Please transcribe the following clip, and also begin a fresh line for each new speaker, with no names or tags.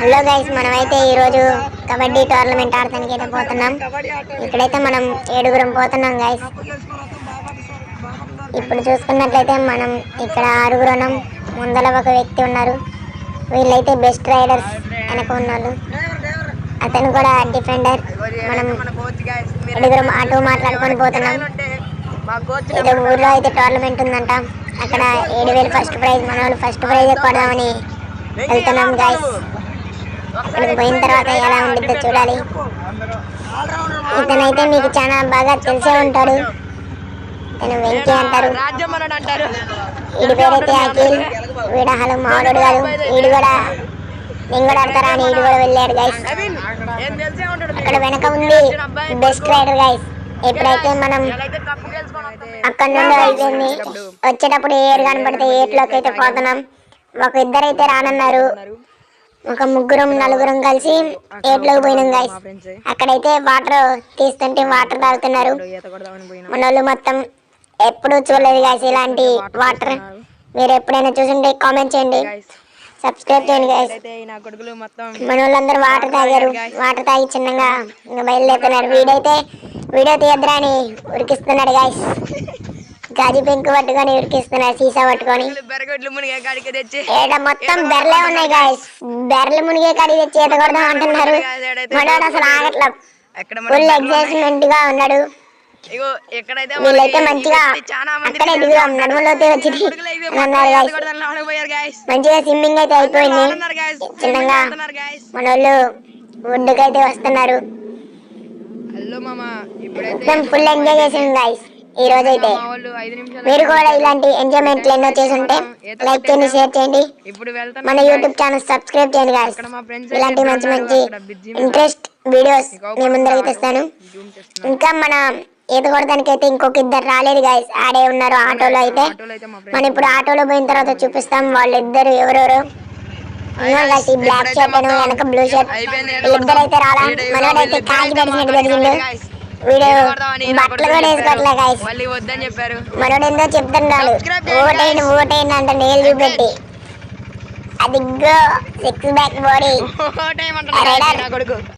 Hello guys మనమైతే ఈరోజు kabaddi tournament ఆడటానికి అయితే పోతున్నాం. ఇక్కడైతే మనం ఏడుగురం పోతున్నాం గైస్ ఇప్పుడు చూసుకున్నట్లయితే మనం ఇక్కడ ఆరుగురున్నాం. ముందర ఒక వ్యక్తి ఉన్నారు. వీళ్ళైతే బెస్ట్ రైడర్స్ వెనక ఉన్నారు అతను కూడా డిఫెండర్ మనం ఏడుగురం ఆటో మాట్లాడుకొని పోతున్నాం. ఏదో ఊర్లో అయితే టోర్నమెంట్ ఉందంట. అక్కడ ఏడు వేలు ఫస్ట్ ప్రైజ్ మన వాళ్ళు ఫస్ట్ ప్రైజ్ కొడదామని వెళ్తున్నాం గాయస్ అక్కడికి పోయిన తర్వాత ఎలా ఉంటుందో చూడాలి. ఇతనైతే మీకు చాలా బాగా తెలిసే ఉంటాడు. తను వెంకీ అంటారు. వీడి పేరైతే అఖిల్ వీడ హలో మామూలుడు కాదు. వీడు కూడా నేను కూడా ఆడతారా అని వీడు కూడా వెళ్ళాడు గైస్ అక్కడ వెనక ఉంది బెస్ట్ రైడర్ గైస్ ఎప్పుడైతే మనం అక్కడ నుండి అయిపోయింది వచ్చేటప్పుడు ఏరు కనపడితే ఏట్లోకి అయితే పోతున్నాం ఒక ఇద్దరైతే రానన్నారు. ఒక ముగ్గురం నలుగురం కలిసి ఏట్లోకి పోయినాం గైస్ అక్కడైతే వాటర్ తీస్తుంటే వాటర్ తాగుతున్నారు. మన మొత్తం ఎప్పుడు చూడలేదు గాయస్ ఇలాంటి వాటర్ మీరు ఎప్పుడైనా చూసుంటే కామెంట్ చేయండి. సబ్స్క్రైబ్ చేయండి
గాయస్
మన వాళ్ళందరూ వాటర్ తాగారు. వాటర్ తాగి చిన్నగా ఇంకా బయలుదేరుతున్నారు. వీడైతే వీడియో తీయద్దురా అని ఉరికిస్తున్నాడు గాయస్ గాజు పెంకు పట్టుకొని ఉరికిస్తున్నాడు సీసా పట్టుకొని.
బెరగొడ్లు మునిగే కాడికి తెచ్చి.
ఏడ మొత్తం బెర్లే ఉన్నాయి గాయస్ బెర్లు మునిగే కాడి తెచ్చి ఈత కొడదాం అంటున్నారు. మనోడు అసలు ఆగట్ల.
ఎక్కడ
ఫుల్ ఎగ్జైట్మెంట్గా ఉన్నాడు.
ఇగో ఎక్కడైతే
వీళ్ళైతే మంచిగా అక్కడే దిగుదాం అన్నారు గాయస్ స్విమ్మింగ్ అయితే అయిపోయింది. చిన్నగా. మన వాళ్ళు ఒడ్డుకైతే వస్తున్నారు. మొత్తం ఫుల్ ఎంజాయ్ చేసింది గాయస్ ఈ రోజు అయితే మీరు కూడా ఇలాంటి ఎంజాయ్మెంట్లు ఎన్నో చేసుంటే లైక్ చేయండి షేర్ చేయండి. మన యూట్యూబ్ ఛానల్ సబ్స్క్రైబ్ చేయండి గాయస్ ఇలాంటి మంచి మంచి ఇంట్రెస్ట్ వీడియోస్ మీ ముందరికి తెస్తాను. ఇంకా మన ఈత కొడడానికి అయితే ఇంకొక ఇద్దరు రాలేదు గాయస్ ఆడే ఉన్నారు ఆటోలో అయితే. మనం ఇప్పుడు ఆటోలో పోయిన తర్వాత చూపిస్తాం వాళ్ళిద్దరు ఎవరెవరు. ఈ బ్లాక్ షర్ట్ అని వెనక బ్లూ షర్ట్ వీళ్ళిద్దరు అయితే రాలా? మనోడైతే కాకి పడిచినట్టు పడిచిండు వీడు బట్టలు కూడా వేసుకోవట్లే గాయస్
మళ్ళీ వద్దని చెప్పారు.
మనోడు ఏందో చెప్తున్నాడు. ఓటైన ఓటైన అంట నేలు చూపెట్టి. అదిగో సిక్స్ బ్యాక్ బాడీ